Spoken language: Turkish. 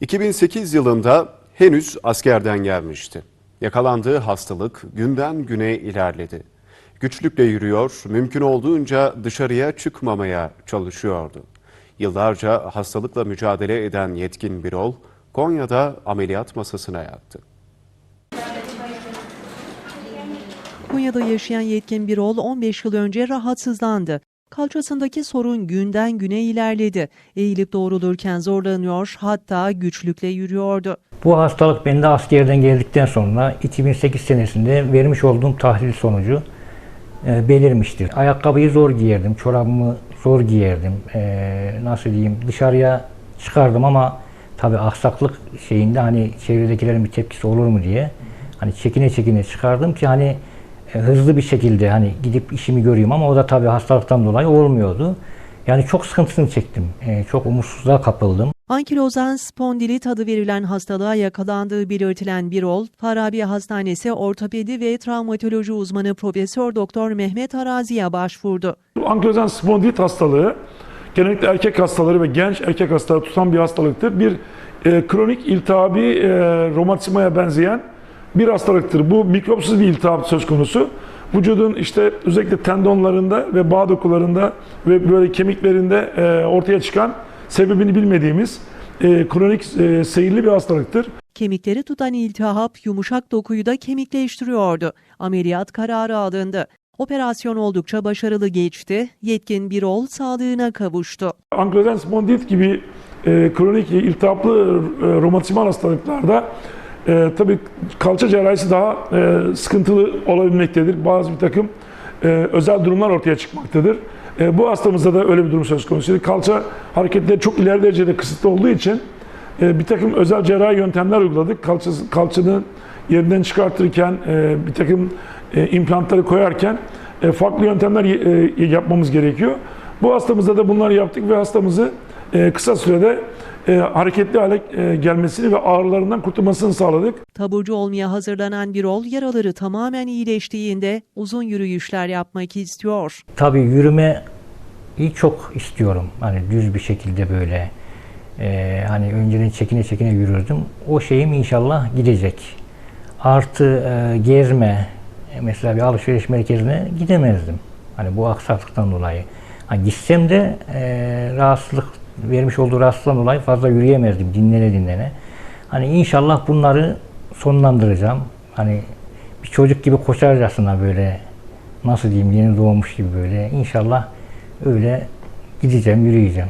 2008 yılında henüz askerden gelmişti. Yakalandığı hastalık günden güne ilerledi. Güçlükle yürüyor, mümkün olduğunca dışarıya çıkmamaya çalışıyordu. Yıllarca hastalıkla mücadele eden Yetkin Birol, Konya'da ameliyat masasına yattı. Konya'da yaşayan Yetkin Birol 15 yıl önce rahatsızlandı. Kalçasındaki sorun günden güne ilerledi. Eğilip doğrulurken zorlanıyor, hatta güçlükle yürüyordu. Bu hastalık bende askerden geldikten sonra 2008 senesinde vermiş olduğum tahlil sonucu e, belirmiştir. Ayakkabıyı zor giyerdim, çorabımı zor giyerdim. E, nasıl diyeyim dışarıya çıkardım ama tabii aksaklık şeyinde hani çevredekilerin bir tepkisi olur mu diye hani çekine çekine çıkardım ki hani e, hızlı bir şekilde hani gidip işimi göreyim ama o da tabii hastalıktan dolayı olmuyordu. Yani çok sıkıntısını çektim. E, çok umutsuzluğa kapıldım. Ankilozan spondilit adı verilen hastalığa yakalandığı belirtilen Birol, Farabi Hastanesi ortopedi ve travmatoloji uzmanı Profesör Doktor Mehmet Arazi'ye başvurdu. Ankilozan spondilit hastalığı genellikle erkek hastaları ve genç erkek hastaları tutan bir hastalıktır. Bir e, kronik iltihabi e, romatizmaya benzeyen bir hastalıktır. Bu mikropsuz bir iltihap söz konusu. Vücudun işte özellikle tendonlarında ve bağ dokularında ve böyle kemiklerinde e, ortaya çıkan sebebini bilmediğimiz e, kronik e, seyirli bir hastalıktır. Kemikleri tutan iltihap yumuşak dokuyu da kemikleştiriyordu. Ameliyat kararı alındı. Operasyon oldukça başarılı geçti. Yetkin Birol sağlığına kavuştu. Ankilozan spondilit gibi e, kronik iltihaplı e, romatizmal hastalıklarda e, tabii kalça cerrahisi daha e, sıkıntılı olabilmektedir. Bazı bir takım e, özel durumlar ortaya çıkmaktadır. E, bu hastamızda da öyle bir durum söz konusu. Kalça hareketleri çok ileri derecede kısıtlı olduğu için e, bir takım özel cerrahi yöntemler uyguladık. Kalçası, kalçanın yerinden çıkartırken, e, bir takım e, implantları koyarken e, farklı yöntemler e, yapmamız gerekiyor. Bu hastamızda da bunları yaptık ve hastamızı e, kısa sürede e, hareketli hale e, gelmesini ve ağrılarından kurtulmasını sağladık. Taburcu olmaya hazırlanan Birol yaraları tamamen iyileştiğinde uzun yürüyüşler yapmak istiyor. Tabii yürümeyi çok istiyorum. Hani düz bir şekilde böyle e, hani önceden çekine çekine yürürdüm. O şeyim inşallah gidecek. Artı e, gezme, e, mesela bir alışveriş merkezine gidemezdim. Hani bu aksaklıktan dolayı. Hani gitsem de e, rahatsızlık vermiş olduğu rahatsızlıktan dolayı fazla yürüyemezdim dinlene dinlene. Hani inşallah bunları sonlandıracağım. Hani bir çocuk gibi koşarcasına böyle nasıl diyeyim yeni doğmuş gibi böyle inşallah öyle gideceğim, yürüyeceğim.